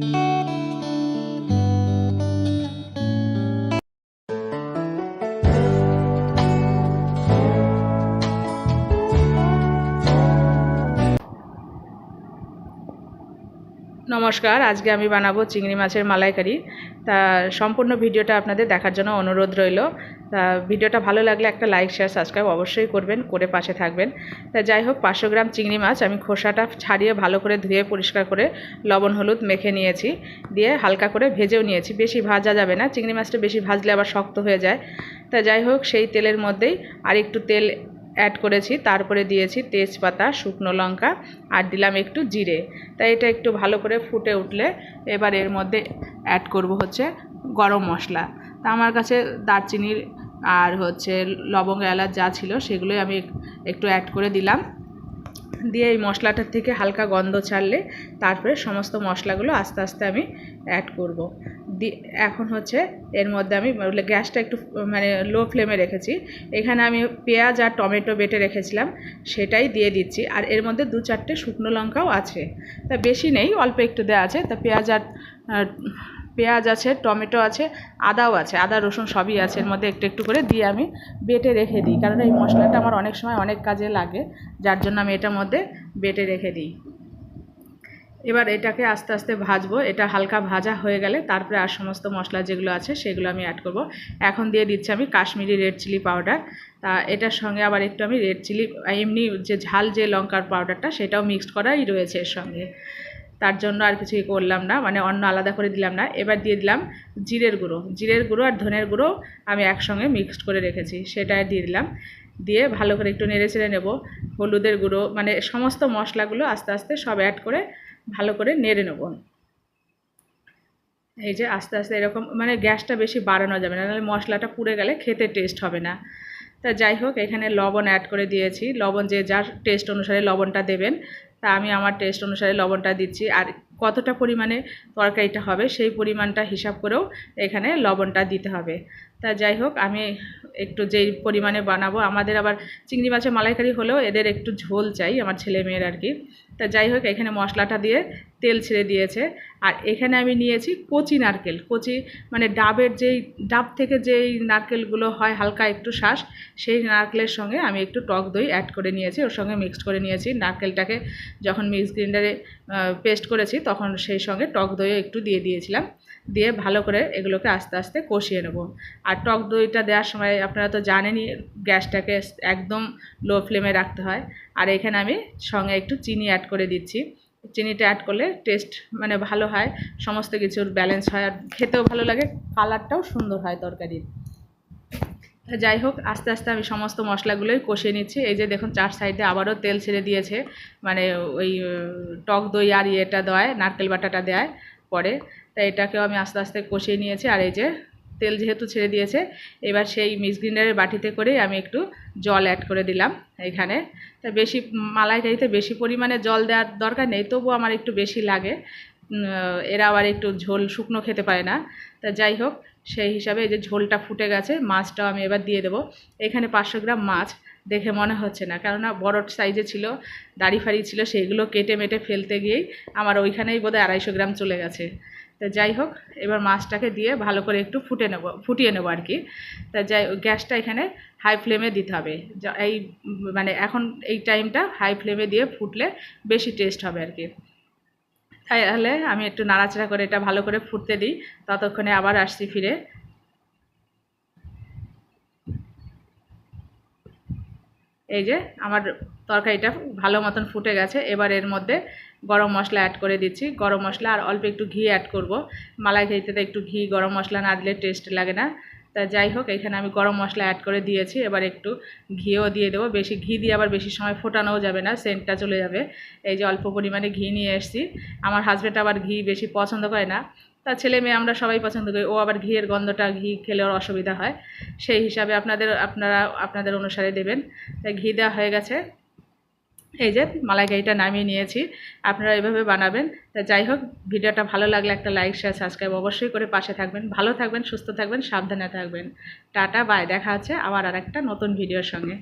Música নমস্কার, আজকে আমি বানাবো চিংড়ি মাছের মালাইকারি। তা সম্পূর্ণ ভিডিওটা আপনাদের দেখার জন্য অনুরোধ রইল। তা ভিডিওটা ভালো লাগলে একটা লাইক, শেয়ার, সাবস্ক্রাইব অবশ্যই করবেন, করে পাশে থাকবেন। তা যাই হোক, পাঁচশো গ্রাম চিংড়ি মাছ আমি খোসাটা ছাড়িয়ে ভালো করে ধুয়ে পরিষ্কার করে লবণ, হলুদ মেখে নিয়েছি। দিয়ে হালকা করে ভেজেও নিয়েছি। বেশি ভাজা যাবে না, চিংড়ি মাছটা বেশি ভাজলে আবার শক্ত হয়ে যায়। তা যাই হোক, সেই তেলের মধ্যেই আর একটু তেল অ্যাড করেছি, তারপরে দিয়েছি তেজপাতা, শুকনো লঙ্কা আর দিলাম একটু জিরে। তাই এটা একটু ভালো করে ফুটে উঠলে এবার এর মধ্যে অ্যাড করব হচ্ছে গরম মশলা। তা আমার কাছে দারচিনির আর হচ্ছে লবঙ্গ এলাচ যা ছিল সেগুলোই আমি একটু অ্যাড করে দিলাম। দিয়ে এই মশলাটার থেকে হালকা গন্ধ ছাড়লে তারপরে সমস্ত মশলাগুলো আস্তে আস্তে আমি অ্যাড করব। এখন হচ্ছে এর মধ্যে আমি গ্যাসটা একটু মানে লো ফ্লেমে রেখেছি। এখানে আমি পেঁয়াজ আর টমেটো বেটে রেখেছিলাম, সেটাই দিয়ে দিচ্ছি। আর এর মধ্যে দু চারটে শুকনো লঙ্কাও আছে। তা বেশি নেই, অল্প একটু দেওয়া আছে। তা পেঁয়াজ আর পেঁয়াজ আছে, টমেটো আছে, আদাও আছে, আদা, রসুন সবই আছে। এর মধ্যে একটু একটু করে দিয়ে আমি বেটে রেখে দিই। কারণ এই মশলাটা আমার অনেক সময় অনেক কাজে লাগে, যার জন্য আমি এটার মধ্যে বেটে রেখে দিই। এবার এটাকে আস্তে আস্তে ভাজবো। এটা হালকা ভাজা হয়ে গেলে তারপরে আর সমস্ত মশলা যেগুলো আছে সেগুলো আমি অ্যাড করব। এখন দিয়ে দিচ্ছি আমি কাশ্মীরি রেড চিলি পাউডার তা এটার সঙ্গে আবার একটু আমি রেড চিলি এমনি যে ঝাল যে লঙ্কার পাউডারটা সেটাও মিক্সড করাই রয়েছে এর সঙ্গে। তার জন্য আর কিছুই করলাম না মানে অন্য আলাদা করে দিলাম না। এবার দিয়ে দিলাম জিরের গুঁড়ো। জিরের গুঁড়ো আর ধনের গুঁড়ো আমি একসঙ্গে মিক্সড করে রেখেছি সেটা দিয়ে দিলাম। দিয়ে ভালো করে একটু নেড়ে চেড়ে নেব। হলুদের গুঁড়ো মানে সমস্ত মশলাগুলো আস্তে আস্তে সব অ্যাড করে ভালো করে নেড়ে নেব। এই যে আস্তে আস্তে এরকম মানে গ্যাসটা বেশি বাড়ানো যাবে না, নাহলে মশলাটা পুড়ে গেলে খেতে টেস্ট হবে না। তা যাই হোক, এখানে লবণ অ্যাড করে দিয়েছি। লবণ যে যার টেস্ট অনুসারে লবণটা দেবেন। তা আমি আমার টেস্ট অনুসারে লবণটা দিচ্ছি। আর কতটা পরিমাণে তরকারিটা হবে সেই পরিমাণটা হিসাব করেও এখানে লবণটা দিতে হবে। তা যাই হোক, আমি একটু যেই পরিমাণে বানাবো, আমাদের আবার চিংড়ি মাছের মালাইকারি হলেও এদের একটু ঝোল চাই, আমার ছেলে মেয়ের আর কি। তা যাই হোক, এখানে মশলাটা দিয়ে তেল ছেড়ে দিয়েছে। আর এখানে আমি নিয়েছি কচি নারকেল। কচি মানে ডাবের যেই, ডাব থেকে যেই নারকেলগুলো হয় হালকা একটু শ্বাস সেই নারকেলের সঙ্গে আমি একটু টক দই অ্যাড করে নিয়েছি। ওর সঙ্গে মিক্সড করে নিয়েছি। নারকেলটাকে যখন মিক্স গ্রিন্ডারে পেস্ট করেছি, তখন সেই সঙ্গে টক দইও একটু দিয়ে দিয়েছিলাম। দিয়ে ভালো করে এগুলোকে আস্তে আস্তে কষিয়ে নেব। আর টক দইটা দেওয়ার সময় আপনারা তো জানেনই, গ্যাসটাকে একদম লো ফ্লেমে রাখতে হয়। আর এখানে আমি সঙ্গে একটু চিনি অ্যাড করে দিচ্ছি। চিনিটা অ্যাড করলে টেস্ট মানে ভালো হয়, সমস্ত কিছুর ব্যালেন্স হয়। আর খেতেও ভালো লাগে কালারটাও সুন্দর হয় তরকারির। যাই হোক, আস্তে আস্তে আমি সমস্ত মশলাগুলোই কষিয়ে নিচ্ছি। এই যে দেখুন, চার সাইডে আবারও তেল ছেড়ে দিয়েছে। মানে ওই টক দই আর ইয়েটা দেয় নারকেল বাটাটা দেয় পরে। তাই এটাকেও আমি আস্তে আস্তে কষিয়ে নিয়েছি। আর এই যে তেল যেহেতু ছেড়ে দিয়েছে, এবার সেই মিক্স গ্রিন্ডারের বাটিতে করেই আমি একটু জল অ্যাড করে দিলাম এখানে। তা বেশি মালাইকারিতে বেশি পরিমাণে জল দেওয়ার দরকার নেই, তবুও আমার একটু বেশি লাগে। এরা আবার একটু ঝোল শুকনো খেতে পারে না। তা যাই হোক, সেই হিসাবে এই যে ঝোলটা ফুটে গেছে, মাছটাও আমি এবার দিয়ে দেবো। এখানে পাঁচশো গ্রাম মাছ, দেখে মনে হচ্ছে না। কেননা বড় সাইজে ছিল, দাড়ি ফাড়ি ছিল সেইগুলো কেটে মেটে ফেলতে গিয়েই আমার ওইখানেই বোধহয় আড়াইশো গ্রাম চলে গেছে। তা যাই হোক, এবার মাছটাকে দিয়ে ভালো করে একটু ফুটে নেব, ফুটিয়ে নেব আর কি। তা যাই গ্যাসটা এখানে হাই ফ্লেমে দিতে হবে। এই মানে এখন এই টাইমটা হাই ফ্লেমে দিয়ে ফুটলে বেশি টেস্ট হবে আর কি। তাহলে আমি একটু নাড়াচাড়া করে এটা ভালো করে ফুটতে দিই। ততক্ষণে আবার আসছি ফিরে। এই যে আমার তরকারিটা ভালো মতন ফুটে গেছে। এবার এর মধ্যে গরম মশলা অ্যাড করে দিচ্ছি। গরম মশলা আর অল্প একটু ঘি অ্যাড করব। মালাইকারিতে একটু ঘি, গরম মশলা না দিলে টেস্ট লাগে না। তা যাই হোক, এখানে আমি গরম মশলা অ্যাড করে দিয়েছি। এবার একটু ঘিও দিয়ে দেবো। বেশি ঘি দিয়ে আবার বেশি সময় ফোটানোও যাবে না সেন্টটা চলে যাবে। এই যে অল্প পরিমাণে ঘি নিয়ে এসেছি। আমার হাজব্যান্ড আবার ঘি বেশি পছন্দ করে না। তা ছেলে মেয়ে আমরা সবাই পছন্দ করি। ও আবার ঘিয়ের গন্ধটা, ঘি খেলে ওর অসুবিধা হয়। সেই হিসাবে আপনাদের, আপনারা, আপনাদের অনুসারে দেবেন। তাই ঘি দেওয়া হয়ে গেছে। এই যে মালাইকারিটা নামিয়ে নিয়েছি। আপনারা এভাবে বানাবেন। তা যাই হোক, ভিডিওটা ভালো লাগলে একটা লাইক শেয়ার সাবস্ক্রাইব অবশ্যই করে পাশে থাকবেন। ভালো থাকবেন, সুস্থ থাকবেন, সাবধানে থাকবেন। টাটা বাই দেখা হচ্ছে আবার আর একটা নতুন ভিডিওর সঙ্গে।